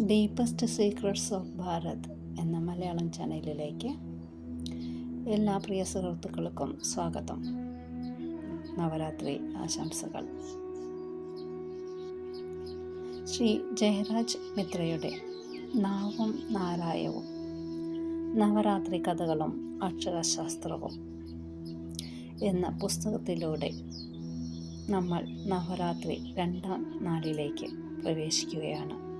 Deepest secrets of Bharat എന്ന മലയാളം ചാനലിലേക്ക് എല്ലാ പ്രിയ സുഹൃത്തുക്കൾക്കും സ്വാഗതം. നവരാത്രി ആശംസകൾ. ശ്രീ ജയരാജ് മിത്രയുടെ നാവും നാരായവും നവരാത്രി കഥകളും അക്ഷരശാസ്ത്രവും എന്ന പുസ്തകത്തിലൂടെ നമ്മൾ നവരാത്രി രണ്ടാം നാളിലേക്ക് പ്രവേശിക്കുകയാണ്.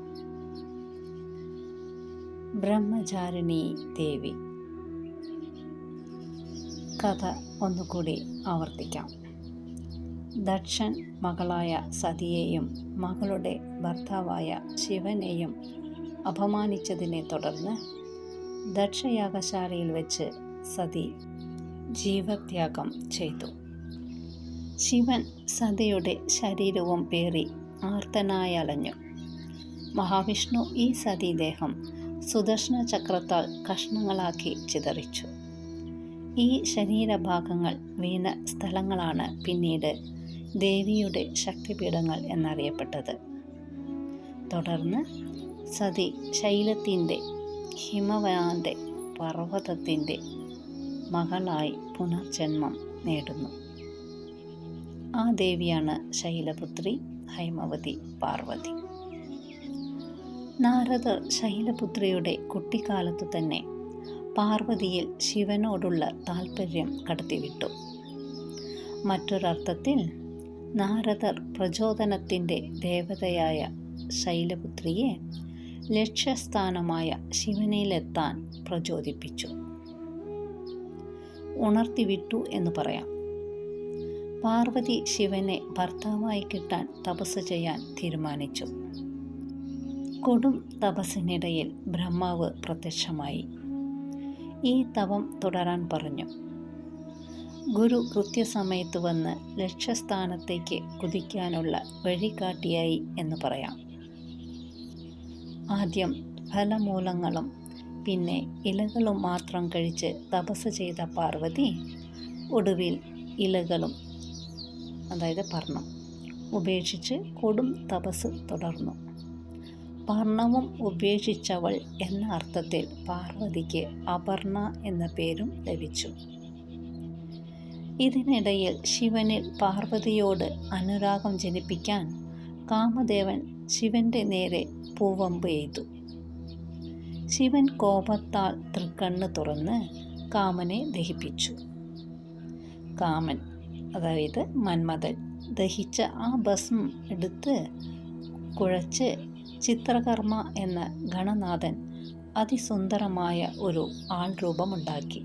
ബ്രഹ്മചാരിണി ദേവി. കഥ ഒന്നുകൂടി ആവർത്തിക്കാം. ദക്ഷൻ മകളായ സതിയെയും മകളുടെ ഭർത്താവായ ശിവനെയും അപമാനിച്ചതിനെ തുടർന്ന് ദക്ഷയാഗശാലയിൽ വെച്ച് സതി ജീവത്യാഗം ചെയ്തു. ശിവൻ സതിയുടെ ശരീരവും പേറി ആർത്തനായലഞ്ഞു. മഹാവിഷ്ണു ഈ സതീദേഹം സുദർശന ചക്രത്താൽ കഷ്ണങ്ങളാക്കി ചിതറിച്ചു. ഈ ശരീരഭാഗങ്ങൾ വീണ സ്ഥലങ്ങളാണ് പിന്നീട് ദേവിയുടെ ശക്തിപീഠങ്ങൾ എന്നറിയപ്പെട്ടത്. തുടർന്ന് സതി ശൈലത്തിന്റെ ഹിമവാന്റെ പർവതത്തിന്റെ മകളായി പുനർജന്മം നേടുന്നു. ആ ദേവിയാണ് ശൈലപുത്രി ഹൈമവതി പാർവതി. നാരദർ ശൈലപുത്രിയുടെ കുട്ടിക്കാലത്തു തന്നെ പാർവതിയിൽ ശിവനോടുള്ള താൽപ്പര്യം കടത്തിവിട്ടു. മറ്റൊരർത്ഥത്തിൽ നാരദർ പ്രചോദനത്തിന്റെ ദേവതയായ ശൈലപുത്രിയെ ലക്ഷ്യസ്ഥാനമായ ശിവനിലെത്താൻ പ്രചോദിപ്പിച്ചു. ഉണർത്തിവിട്ടു എന്ന് പറയാം. പാർവതി ശിവനെ ഭർത്താവായി കിട്ടാൻ തപസ് ചെയ്യാൻ തീരുമാനിച്ചു. കൊടും തപസ്സിനിടയിൽ ബ്രഹ്മാവ് പ്രത്യക്ഷമായി. ഈ തപം തുടരാൻ പറഞ്ഞു. ഗുരു കൃത്യസമയത്ത് വന്ന് ലക്ഷ്യസ്ഥാനത്തേക്ക് കുതിക്കാനുള്ള വഴികാട്ടിയായി എന്ന് പറയാം. ആദ്യം ഫലമൂലങ്ങളും പിന്നെ ഇലകളും മാത്രം കഴിച്ച് തപസ് ചെയ്ത പാർവതി ഒടുവിൽ ഇലകളും അതായത് പർണം ഉപേക്ഷിച്ച് കൊടും തപസ് തുടർന്നു. പർണവും ഉപേക്ഷിച്ചവൾ എന്ന അർത്ഥത്തിൽ പാർവതിക്ക് അപർണ എന്ന പേരും ലഭിച്ചു. ഇതിനിടയിൽ ശിവനിൽ പാർവതിയോട് അനുരാഗം ജനിപ്പിക്കാൻ കാമദേവൻ ശിവന്റെ നേരെ പൂവമ്പ് എയ്തു. ശിവൻ കോപത്താൽ തൃക്കണ്ണ് തുറന്ന് കാമനെ ദഹിപ്പിച്ചു. കാമൻ അതായത് മന്മഥൻ ദഹിച്ച ആ ഭസ്മം എടുത്ത് കുഴച്ച് ചിത്രകർമ്മ എന്ന ഗണനാഥൻ അതിസുന്ദരമായ ഒരു ആൾരൂപമുണ്ടാക്കി.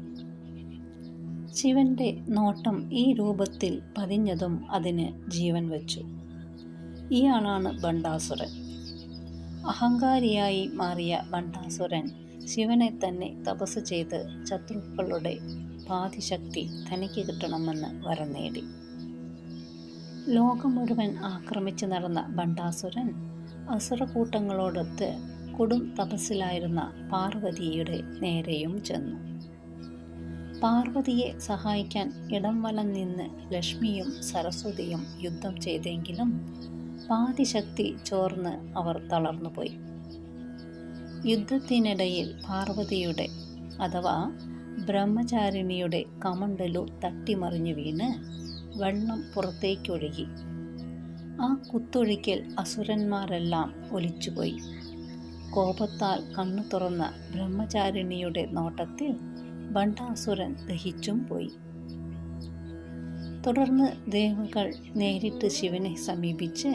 ശിവന്റെ നോട്ടം ഈ രൂപത്തിൽ പതിഞ്ഞതും അതിന് ജീവൻ വച്ചു. ഇയാളാണ് ബണ്ടാസുരൻ അഹങ്കാരിയായി മാറിയ ബണ്ടാസുരൻ ശിവനെ തന്നെ തപസ് ചെയ്ത് ശത്രുക്കളുടെ പാതിശക്തി തനിക്ക് കിട്ടണമെന്ന് വരം നേടി. ലോകം മുഴുവൻ ആക്രമിച്ചു നടന്ന ബണ്ടാസുരൻ അസുരകൂട്ടങ്ങളോടൊത്ത് കൊടും തപസ്സിലായിരുന്ന പാർവതിയുടെ നേരെയും ചെന്നു. പാർവതിയെ സഹായിക്കാൻ ഇടം വലം നിന്ന് ലക്ഷ്മിയും സരസ്വതിയും യുദ്ധം ചെയ്തെങ്കിലും പാതിശക്തി ചോർന്ന് അവർ തളർന്നുപോയി. യുദ്ധത്തിനിടയിൽ പാർവതിയുടെ അഥവാ ബ്രഹ്മചാരിണിയുടെ കമണ്ടലു തട്ടിമറിഞ്ഞു വീണ് വെള്ളം പുറത്തേക്കൊഴുകി ആ കുത്തൊഴുക്കിൽ അസുരന്മാരെല്ലാം ഒലിച്ചുപോയി. കോപത്താൽ കണ്ണു തുറന്ന ബ്രഹ്മചാരിണിയുടെ നോട്ടത്തിൽ ബണ്ടാസുരൻ ദഹിച്ചും പോയി. തുടർന്ന് ദേവകൾ നേരിട്ട് ശിവനെ സമീപിച്ച്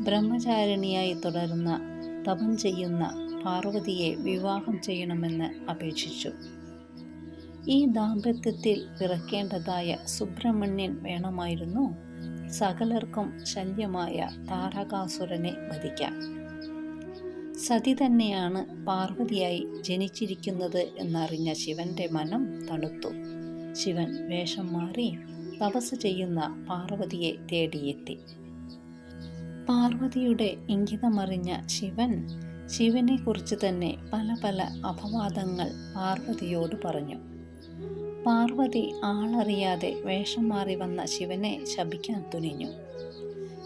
ബ്രഹ്മചാരിണിയായി തുടരുന്ന തപം ചെയ്യുന്ന പാർവതിയെ വിവാഹം ചെയ്യണമെന്ന് അപേക്ഷിച്ചു. ഈ ദാമ്പത്യത്തിൽ പിറക്കേണ്ടതായ സുബ്രഹ്മണ്യൻ വേണമായിരുന്നു സകലർക്കും ശല്യമായ താരകാസുരനെ വധിക്കാം. സതി തന്നെയാണ് പാർവതിയായി ജനിച്ചിരിക്കുന്നത് എന്നറിഞ്ഞ ശിവന്റെ മനം തണുത്തു. ശിവൻ വേഷം മാറി തപസ് ചെയ്യുന്ന പാർവതിയെ തേടിയെത്തി. പാർവതിയുടെ ഇംഗിതമറിഞ്ഞ ശിവൻ ശിവനെക്കുറിച്ച് തന്നെ പല പല അപവാദങ്ങൾ പാർവതിയോട് പറഞ്ഞു. പാർവതി ആളറിയാതെ വേഷം മാറി വന്ന ശിവനെ ശപിക്കാൻ തുനിഞ്ഞു.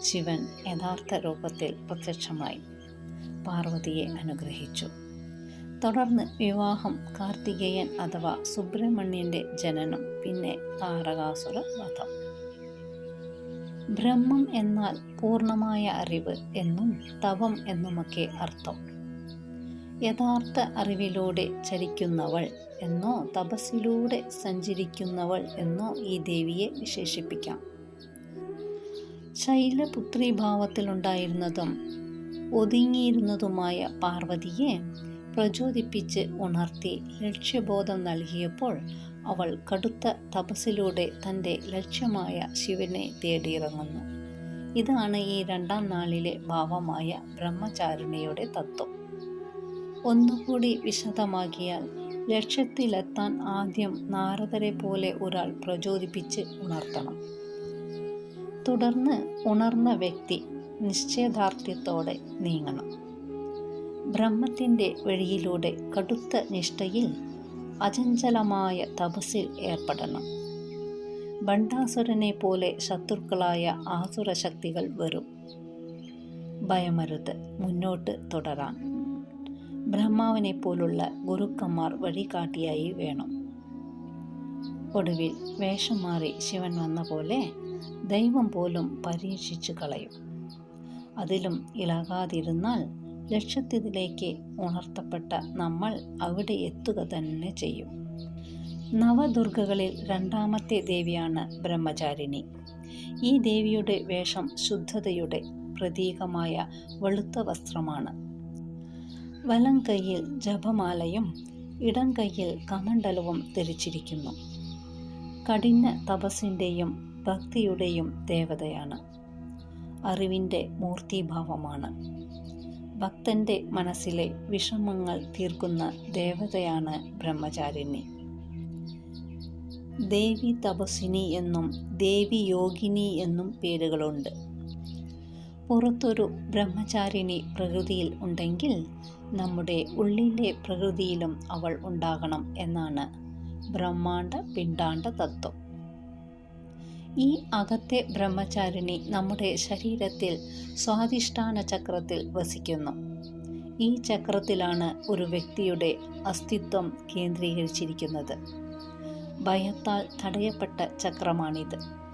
ശിവൻ യഥാർത്ഥ രൂപത്തിൽ പ്രത്യക്ഷമായി പാർവതിയെ അനുഗ്രഹിച്ചു. തുടർന്ന് വിവാഹം കാർത്തികേയൻ അഥവാ സുബ്രഹ്മണ്യന്റെ ജനനം പിന്നെ താരകാസുര വധം. ബ്രഹ്മം എന്നാൽ പൂർണമായ അറിവ് എന്നും തവം എന്നുമൊക്കെ അർത്ഥം. യഥാർത്ഥ അറിവിലൂടെ ചരിക്കുന്നവൾ എന്നോ തപസ്സിലൂടെ സഞ്ചരിക്കുന്നവൾ എന്നോ ഈ ദേവിയെ വിശേഷിപ്പിക്കാം. ശൈലപുത്രി ഭാവത്തിലുണ്ടായിരുന്നതും ഒതുങ്ങിയിരുന്നതുമായ പാർവതിയെ പ്രചോദിപ്പിച്ച് ഉണർത്തി ലക്ഷ്യബോധം നൽകിയപ്പോൾ അവൾ കടുത്ത തപസ്സിലൂടെ തന്റെ ലക്ഷ്യമായ ശിവനെ തേടിയിറങ്ങുന്നു. ഇതാണ് ഈ രണ്ടാം നാളിലെ ഭാവമായ ബ്രഹ്മചാരിണിയുടെ തത്വം. ഒന്നുകൂടി വിശദമാക്കിയാൽ ലക്ഷ്യത്തിലെത്താൻ ആദ്യം നാരദരെ പോലെ ഒരാൾ പ്രചോദിപ്പിച്ച് ഉണർത്തണം. തുടർന്ന് ഉണർന്ന വ്യക്തി നിശ്ചയദാർഢ്യത്തോടെ നീങ്ങണം. ബ്രഹ്മത്തിന്റെ വഴിയിലൂടെ കടുത്ത നിഷ്ഠയിൽ അചഞ്ചലമായ തപസ്സിൽ ഏർപ്പെടണം. ഭണ്ഡാസുരനെ പോലെ ശത്രുക്കളായ ആസുര ശക്തികൾ വരും. ഭയമരുത് മുന്നോട്ട് തുടരാൻ. ബ്രഹ്മാവിനെ പോലുള്ള ഗുരുക്കന്മാർ വഴികാട്ടിയായി വേണം. ഒടുവിൽ വേഷം മാറി ശിവൻ വന്ന പോലെ ദൈവം പോലും പരീക്ഷിച്ചു കളയും. അതിലും ഇളകാതിരുന്നാൽ ലക്ഷ്യത്തിലേക്ക് ഉണർത്തപ്പെട്ട നമ്മൾ അവിടെ എത്തുക തന്നെ ചെയ്യും. നവദുർഗകളിൽ രണ്ടാമത്തെ ദേവിയാണ് ബ്രഹ്മചാരിണി. ഈ ദേവിയുടെ വേഷം ശുദ്ധതയുടെ പ്രതീകമായ വെളുത്ത വസ്ത്രമാണ്. വലം കൈയിൽ ജപമാലയും ഇടം കൈയിൽ കമണ്ഡലവും ധരിച്ചിരിക്കുന്നു. കഠിന തപസ്സിന്റെയും ഭക്തിയുടെയും ദേവതയാണ്. അറിവിന്റെ മൂർത്തിഭാവമാണ്. ഭക്തന്റെ മനസ്സിലെ വിഷമങ്ങൾ തീർക്കുന്ന ദേവതയാണ് ബ്രഹ്മചാരിണി. ദേവി തപസ്വിനി എന്നും ദേവി യോഗിനി എന്നും പേരുകളുണ്ട്. പുറത്തൊരു ബ്രഹ്മചാരിണി പ്രകൃതിയിൽ ഉണ്ടെങ്കിൽ നമ്മുടെ ഉള്ളിന്റെ പ്രകൃതിയിലും അവൾ ഉണ്ടാകണം എന്നാണ് ബ്രഹ്മാണ്ട പിണ്ടാണ്ട തത്വം. ഈ അകത്തെ ബ്രഹ്മചാരിണി നമ്മുടെ ശരീരത്തിൽ സ്വാധിഷ്ഠാന ചക്രത്തിൽ വസിക്കുന്നു. ഈ ചക്രത്തിലാണ് ഒരു വ്യക്തിയുടെ അസ്തിത്വം കേന്ദ്രീകരിച്ചിരിക്കുന്നത്. ഭയത്താൽ തടയപ്പെട്ട ചക്രമാണിത്.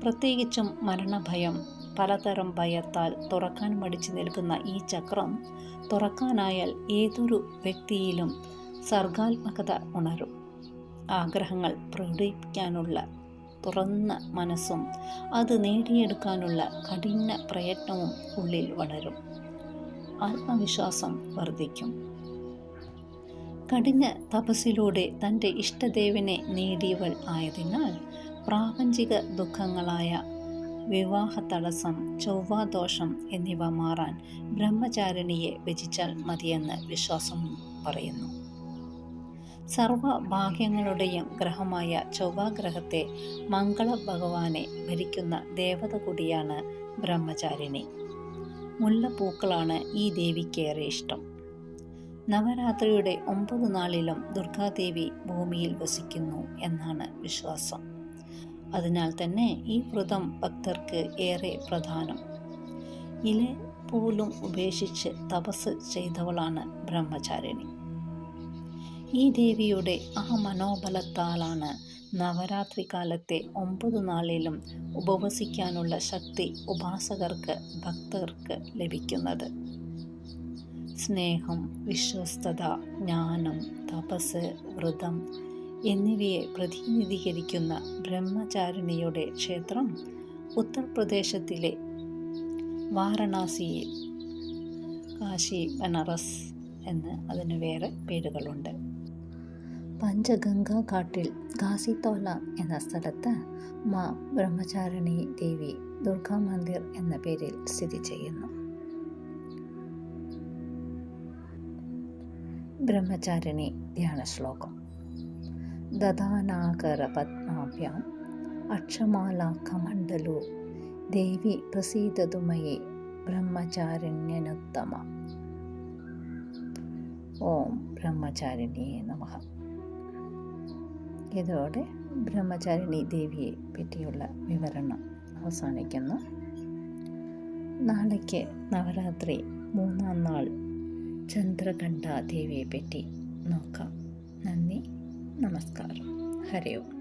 പ്രത്യേകിച്ചും മരണഭയം പലതരം ഭയത്താൽ തുറക്കാൻ മടിച്ചു നിൽക്കുന്ന ഈ ചക്രം തുറക്കാനായാൽ ഏതൊരു വ്യക്തിയിലും സർഗാത്മകത ഉണരും. ആഗ്രഹങ്ങൾ പ്രകടിപ്പിക്കാനുള്ള തുറന്ന മനസ്സും അത് നേടിയെടുക്കാനുള്ള കഠിന പ്രയത്നവും ഉള്ളിൽ വളരും. ആത്മവിശ്വാസം വർദ്ധിക്കും. കഠിന തപസ്സിലൂടെ തന്റെ ഇഷ്ടദേവനെ നേടിയവൾ ആയതിനാൽ പ്രാപഞ്ചിക ദുഃഖങ്ങളായ വിവാഹ തടസ്സം ചൊവ്വാദോഷം എന്നിവ മാറാൻ ബ്രഹ്മചാരിണിയെ ഭജിച്ചാൽ മതിയെന്ന് വിശ്വാസം പറയുന്നു. സർവ ഭാഗ്യങ്ങളുടെയും ഗ്രഹമായ ചൊവ്വാഗ്രഹത്തെ മംഗള ഭഗവാനെ ഭരിക്കുന്ന ദേവത കൂടിയാണ് ബ്രഹ്മചാരിണി. മുല്ലപ്പൂക്കളാണ് ഈ ദേവിക്കേറെ ഇഷ്ടം. നവരാത്രിയുടെ ഒമ്പത് നാളിലും ദുർഗാദേവി ഭൂമിയിൽ വസിക്കുന്നു എന്നാണ് വിശ്വാസം. അതിനാൽ തന്നെ ഈ വ്രതം ഭക്തർക്ക് ഏറെ പ്രധാനം. ഇല പോലും ഉപേക്ഷിച്ച് തപസ് ചെയ്തവളാണ് ബ്രഹ്മചാരിണി. ഈ ദേവിയുടെ ആ മനോബലത്താലാണ് നവരാത്രി കാലത്തെ ഒമ്പത് നാളിലും ഉപവസിക്കാനുള്ള ശക്തി ഉപാസകർക്ക് ഭക്തർക്ക് ലഭിക്കുന്നത്. സ്നേഹം വിശ്വസ്തത ജ്ഞാനം തപസ് വ്രതം എന്നിവയെ പ്രതിനിധീകരിക്കുന്ന ബ്രഹ്മചാരിണിയുടെ ക്ഷേത്രം ഉത്തർപ്രദേശത്തിലെ വാരണാസിയിൽ കാശി ബനാറസ് എന്ന് അതിന് വേറെ പേരുകളുണ്ട്. പഞ്ചഗംഗാ കാട്ടിൽ ഘാസിത്തോല എന്ന സ്ഥലത്ത് മാ ബ്രഹ്മചാരിണി ദേവി ദുർഗാ മന്ദിർ എന്ന പേരിൽ സ്ഥിതി ചെയ്യുന്നു. ബ്രഹ്മചാരിണി ധ്യാന ശ്ലോകം ദദാനാകര പത്മാഭ്യാം അക്ഷമാല കമണ്ഡലു ദേവി പ്രസീതതുമയെ ബ്രഹ്മചാരിണ്യനുത്തമ. ഓം ബ്രഹ്മചാരിണിയെ നമഹ ഇതോടെ ബ്രഹ്മചാരിണി ദേവിയെ പറ്റിയുള്ള വിവരണം അവസാനിക്കുന്നു. നാളേക്ക് നവരാത്രി മൂന്നാം നാൾ ചന്ദ്രകണ്ഠ ദേവിയെ പറ്റി നോക്കാം. Namaskar. Hareo.